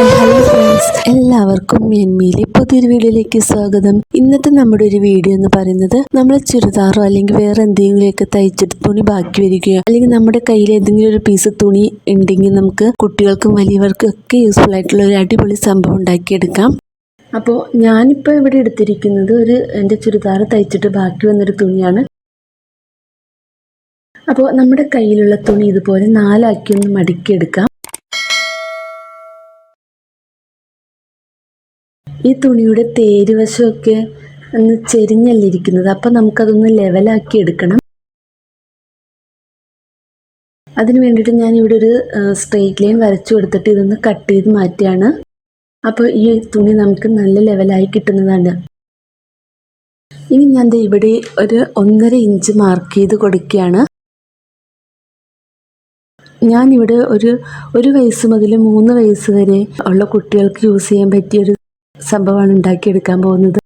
Hello friends എല്ലാവർക്കും മെൻമിയിലെ പുതിയൊരു വീഡിയോയിലേക്ക് സ്വാഗതം. ഇന്നത്തെ നമ്മുടെ ഒരു വീഡിയോ എന്ന് പറയുന്നത് നമ്മൾ ചുരിദാറോ അല്ലെങ്കിൽ വേറെ എന്തെങ്കിലുമൊക്കെ തയ്ച്ചിട്ട് തുണി ബാക്കി വരികയോ അല്ലെങ്കിൽ നമ്മുടെ കയ്യിൽ ഏതെങ്കിലും ഒരു പീസ് തുണി ഉണ്ടെങ്കിൽ നമുക്ക് കുട്ടികൾക്കും വലിയവർക്കും ഒക്കെ യൂസ്ഫുൾ ആയിട്ടുള്ള ഒരു അടിപൊളി സംഭവം ഉണ്ടാക്കിയെടുക്കാം. അപ്പോൾ ഞാനിപ്പോൾ ഇവിടെ എടുത്തിരിക്കുന്നത് ഒരു എന്റെ ചുരിദാർ തയ്ച്ചിട്ട് ബാക്കി വന്നൊരു തുണിയാണ്. അപ്പോൾ നമ്മുടെ കയ്യിലുള്ള തുണി ഇതുപോലെ നാലാക്കി ഒന്ന് മടക്കിയെടുക്കാം. ഈ തുണിയുടെ തേര് വശമൊക്കെ ഒന്ന് ചെരിഞ്ഞല്ല ഇരിക്കുന്നത് അപ്പം നമുക്കതൊന്ന് ലെവലാക്കി എടുക്കണം. അതിന് വേണ്ടിയിട്ട് ഞാൻ ഇവിടെ ഒരു സ്ട്രെയിറ്റ് ലൈൻ വരച്ചു കൊടുത്തിട്ട് ഇതൊന്ന് കട്ട് ചെയ്ത് മാറ്റുകയാണ് അപ്പോൾ ഈ തുണി നമുക്ക് നല്ല ലെവലായി കിട്ടുന്നതാണ്. ഇനി ഞാൻ ഇവിടെ ഒരു ഒന്നര ഇഞ്ച് മാർക്ക് ചെയ്ത് കൊടുക്കുകയാണ്. ഞാനിവിടെ ഒരു ഒരു വയസ്സ് മുതൽ മൂന്ന് വയസ്സ് വരെ ഉള്ള കുട്ടികൾക്ക് യൂസ് ചെയ്യാൻ പറ്റിയ ഒരു സംഭവമാണ് ഉണ്ടാക്കിയെടുക്കാൻ പോകുന്നത്.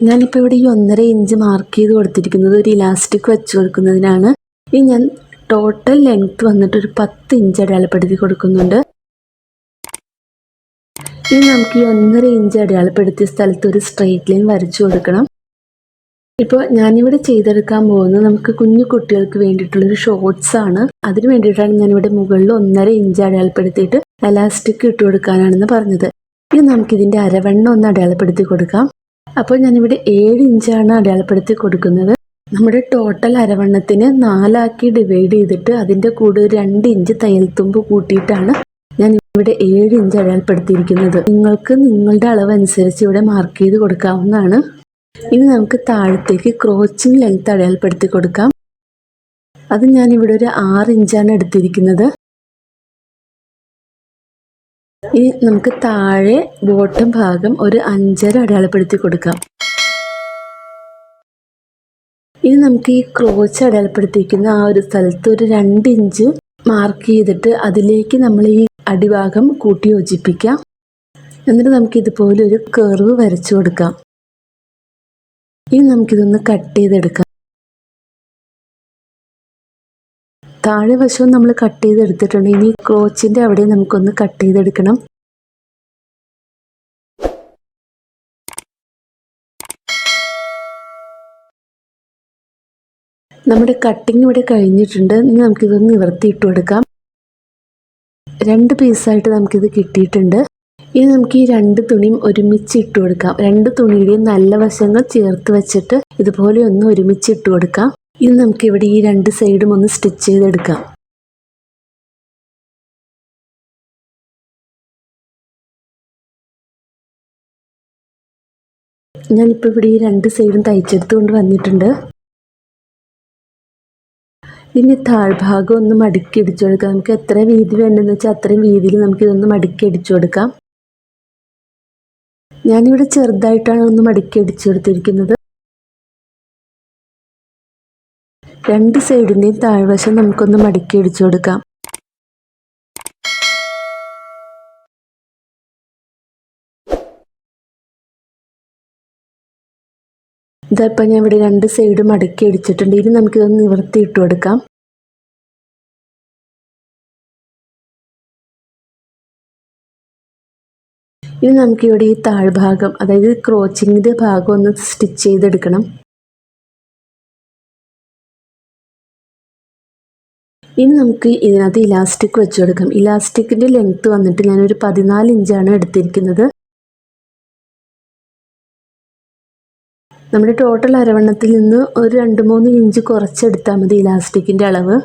ഞാനിപ്പോൾ ഇവിടെ ഈ ഒന്നര ഇഞ്ച് മാർക്ക് ചെയ്ത് കൊടുത്തിരിക്കുന്നത് ഒരു ഇലാസ്റ്റിക് വെച്ച് കൊടുക്കുന്നതിനാണ്. ഇനി ഞാൻ ടോട്ടൽ ലെങ്ത്ത് വന്നിട്ട് ഒരു പത്ത് ഇഞ്ച് അടയാളപ്പെടുത്തി കൊടുക്കുന്നുണ്ട്. ഇനി നമുക്ക് ഈ ഒന്നര ഇഞ്ച് അടയാളപ്പെടുത്തിയ സ്ഥലത്ത് ഒരു സ്ട്രെയിറ്റ് ലൈൻ വരച്ചു കൊടുക്കണം. ഇപ്പോൾ ഞാനിവിടെ ചെയ്തെടുക്കാൻ പോകുന്നത് നമുക്ക് കുഞ്ഞു കുട്ടികൾക്ക് വേണ്ടിയിട്ടുള്ളൊരു ഷോർട്സ് ആണ്. അതിന് വേണ്ടിയിട്ടാണ് ഞാനിവിടെ മുകളിൽ ഒന്നര ഇഞ്ച് അടയാളപ്പെടുത്തിയിട്ട് എലാസ്റ്റിക് ഇട്ട് കൊടുക്കാനാണെന്ന് പറഞ്ഞത്. ഇനി നമുക്കിതിന്റെ അരവണ്ണം ഒന്ന് അടയാളപ്പെടുത്തി കൊടുക്കാം. അപ്പോൾ ഞാനിവിടെ ഏഴ് ഇഞ്ചാണ് അടയാളപ്പെടുത്തി കൊടുക്കുന്നത്. നമ്മുടെ ടോട്ടൽ അരവണ്ണത്തിന് നാലാക്കി ഡിവൈഡ് ചെയ്തിട്ട് അതിന്റെ കൂടെ രണ്ട് ഇഞ്ച് തയ്യൽത്തുമ്പ് കൂട്ടിയിട്ടാണ് ഞാൻ ഇവിടെ ഏഴ് ഇഞ്ച് അടയാളപ്പെടുത്തിയിരിക്കുന്നത്. നിങ്ങൾക്ക് നിങ്ങളുടെ അളവ് അനുസരിച്ച് ഇവിടെ മാർക്ക് ചെയ്ത് കൊടുക്കാവുന്നതാണ്. ഇനി നമുക്ക് താഴത്തേക്ക് ക്രോച്ചിങ് ലെങ്ത് അടയാളപ്പെടുത്തി കൊടുക്കാം. അത് ഞാനിവിടെ ഒരു ആറ് ഇഞ്ചാണ് എടുത്തിരിക്കുന്നത്. ഇനി നമുക്ക് താഴെ ബോട്ടം ഭാഗം ഒരു അഞ്ചര അടയാളപ്പെടുത്തി കൊടുക്കാം. ഇനി നമുക്ക് ഈ ക്രോച്ച് അടയാളപ്പെടുത്തിയിരിക്കുന്ന ആ ഒരു സ്ഥലത്ത് ഒരു രണ്ട് ഇഞ്ച് മാർക്ക് ചെയ്തിട്ട് അതിലേക്ക് നമ്മൾ ഈ അടിഭാഗം കൂട്ടി യോജിപ്പിക്കാം. എന്നിട്ട് നമുക്ക് ഇതുപോലെ ഒരു കർവ് വരച്ചു കൊടുക്കാം. ഇനി നമുക്കിതൊന്ന് കട്ട് ചെയ്തെടുക്കാം. താഴെ വശവും നമ്മൾ കട്ട് ചെയ്തെടുത്തിട്ടുണ്ട്. ഇനി ക്രോച്ചിന്റെ അവിടെ നമുക്കൊന്ന് കട്ട് ചെയ്തെടുക്കണം. നമ്മുടെ കട്ടിങ് ഇവിടെ കഴിഞ്ഞിട്ടുണ്ട്. ഇനി നമുക്കിതൊന്ന് നിവർത്തിയിട്ട് കൊടുക്കാം. രണ്ട് പീസായിട്ട് നമുക്കിത് കിട്ടിയിട്ടുണ്ട്. ഇനി നമുക്ക് ഈ രണ്ട് തുണിയും ഒരുമിച്ച് ഇട്ട് കൊടുക്കാം. രണ്ട് തുണിയുടെയും നല്ല വശങ്ങൾ ചേർത്ത് വെച്ചിട്ട് ഇതുപോലെ ഒന്ന് ഒരുമിച്ച് ഇട്ട് കൊടുക്കാം. ഇനി നമുക്ക് ഇവിടെ ഈ രണ്ട് സൈഡും ഒന്ന് സ്റ്റിച്ച് ചെയ്തെടുക്കാം. ഞാനിപ്പോൾ ഇവിടെ ഈ രണ്ട് സൈഡും തയ്ച്ചെടുത്തുകൊണ്ട് വന്നിട്ടുണ്ട്. ഇനി താഴ്ഭാഗം ഒന്ന് മടക്കി അടിച്ചു കൊടുക്കാം. നമുക്ക് എത്ര വീതി വേണ്ടെന്ന് വെച്ചാൽ അത്രയും വീതിയിൽ നമുക്കിതൊന്ന് മടക്കി അടിച്ചു കൊടുക്കാം. ഞാനിവിടെ ചെറുതായിട്ടാണ് ഒന്ന് മടക്കി അടിച്ചു കൊടുത്തിരിക്കുന്നത്. രണ്ട് സൈഡിന്റെയും താഴ്വശം നമുക്കൊന്ന് മടക്കി അടിച്ചു കൊടുക്കാം. ഇതപ്പം ഞാൻ ഇവിടെ രണ്ട് സൈഡും മടക്കി അടിച്ചിട്ടുണ്ട്. ഇനി നമുക്കിതൊന്ന് നിവർത്തി ഇട്ട് കൊടുക്കാം. ഇനി നമുക്കിവിടെ ഈ താഴ്ഭാഗം അതായത് ക്രോച്ചിങ്ങിന്റെ ഭാഗം ഒന്ന് സ്റ്റിച്ച് ചെയ്തെടുക്കണം. ഇനി നമുക്ക് ഇതിനകത്ത് ഇലാസ്റ്റിക് വെച്ച് കൊടുക്കാം ഇലാസ്റ്റിക്കിന്റെ ലെങ്ത്ത് വന്നിട്ട് ഞാനൊരു പതിനാല് ഇഞ്ചാണ് എടുത്തിരിക്കുന്നത്. നമ്മുടെ ടോട്ടൽ അരവണ്ണത്തിൽ നിന്ന് ഒരു രണ്ട് മൂന്ന് ഇഞ്ച് കുറച്ചെടുത്താൽ മതി ഇലാസ്റ്റിക്കിന്റെ അളവ്.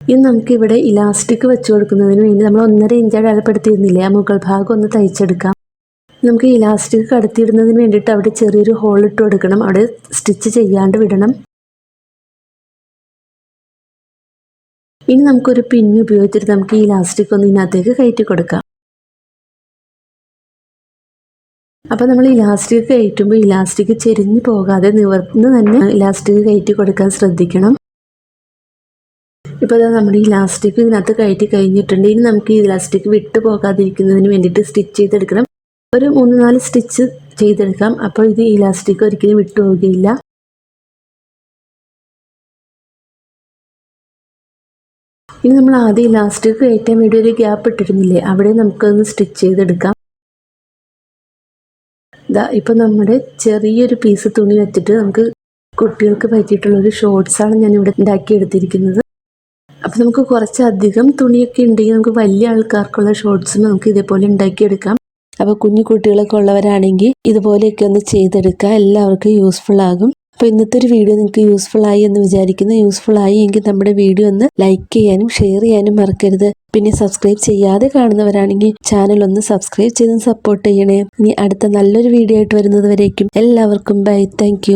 ഇനി നമുക്കിവിടെ ഇലാസ്റ്റിക് വെച്ച് കൊടുക്കുന്നതിന് വേണ്ടി നമ്മൾ ഒന്നര ഇഞ്ച് അടയാളപ്പെടുത്തിയിരുന്നില്ലേ ആ മുകൾ ഭാഗം ഒന്ന് തയ്ച്ചെടുക്കാം. നമുക്ക് ഇലാസ്റ്റിക് കടത്തിയിടുന്നതിന് വേണ്ടിയിട്ട് അവിടെ ചെറിയൊരു ഹോൾ ഇട്ട് കൊടുക്കണം. അവിടെ സ്റ്റിച്ച് ചെയ്യാണ്ട് വിടണം. ഇനി നമുക്കൊരു പിൻ ഉപയോഗിച്ചിട്ട് നമുക്ക് ഈ ലാസ്റ്റിക് ഒന്ന് ഇതിനകത്തേക്ക് കയറ്റി കൊടുക്കാം. അപ്പോൾ നമ്മൾ ഇലാസ്റ്റിക് കയറ്റുമ്പോൾ ഇലാസ്റ്റിക് ചെരിഞ്ഞു പോകാതെ നിവർന്ന് തന്നെ ഇലാസ്റ്റിക് കയറ്റി കൊടുക്കാൻ ശ്രദ്ധിക്കണം. ഇപ്പോൾ അതാ നമ്മുടെ ഇലാസ്റ്റിക് ഇതിനകത്ത് കയറ്റി കഴിഞ്ഞിട്ടുണ്ട്. ഇനി നമുക്ക് ഈ ഇലാസ്റ്റിക് വിട്ടു പോകാതിരിക്കുന്നതിന് വേണ്ടിയിട്ട് സ്റ്റിച്ച് ചെയ്തെടുക്കണം. ഒരു മൂന്ന് നാല് സ്റ്റിച്ച് ചെയ്തെടുക്കാം. അപ്പോൾ ഇത് ഇലാസ്റ്റിക് ഒരിക്കലും വിട്ടു പോവുകയില്ല ഇനി നമ്മൾ ആദ്യം ഇലാസ്റ്റിക് കയറ്റാൻ വേണ്ടി ഒരു ഗ്യാപ്പ് ഇട്ടിരുന്നില്ലേ? അവിടെ നമുക്കൊന്ന് സ്റ്റിച്ച് ചെയ്തെടുക്കാം. ഇതാ ഇപ്പം നമ്മുടെ ചെറിയൊരു പീസ് തുണി വെച്ചിട്ട് നമുക്ക് കുട്ടികൾക്ക് പറ്റിയിട്ടുള്ളൊരു ഷോർട്സാണ് ഞാൻ ഇവിടെ ഉണ്ടാക്കിയെടുത്തിരിക്കുന്നത് അപ്പം നമുക്ക് കുറച്ചധികം തുണിയൊക്കെ ഉണ്ടെങ്കിൽ നമുക്ക് വലിയ ആൾക്കാർക്കുള്ള ഷോർട്സ് നമുക്ക് ഇതേപോലെ ഉണ്ടാക്കിയെടുക്കാം. അപ്പോൾ കുഞ്ഞു കുട്ടികളൊക്കെ ഉള്ളവരാണെങ്കിൽ ഇതുപോലെയൊക്കെ ഒന്ന് ചെയ്തെടുക്കുക എല്ലാവർക്കും യൂസ്ഫുൾ ആകും. അപ്പോൾ ഇന്നത്തെ ഒരു വീഡിയോ നിങ്ങൾക്ക് യൂസ്ഫുൾ ആയി എന്ന് വിചാരിക്കുന്നു. യൂസ്ഫുൾ ആയി എങ്കിൽ നമ്മുടെ വീഡിയോ ഒന്ന് ലൈക്ക് ചെയ്യാനും ഷെയർ ചെയ്യാനും മറക്കരുത്. പിന്നെ സബ്സ്ക്രൈബ് ചെയ്യാതെ കാണുന്നവരാണെങ്കിൽ ചാനൽ ഒന്ന് സബ്സ്ക്രൈബ് ചെയ്തും സപ്പോർട്ട് ചെയ്യണേ. ഇനി അടുത്ത നല്ലൊരു വീഡിയോ ആയിട്ട് വരുന്നത് വരേക്കും. എല്ലാവർക്കും ബൈ താങ്ക്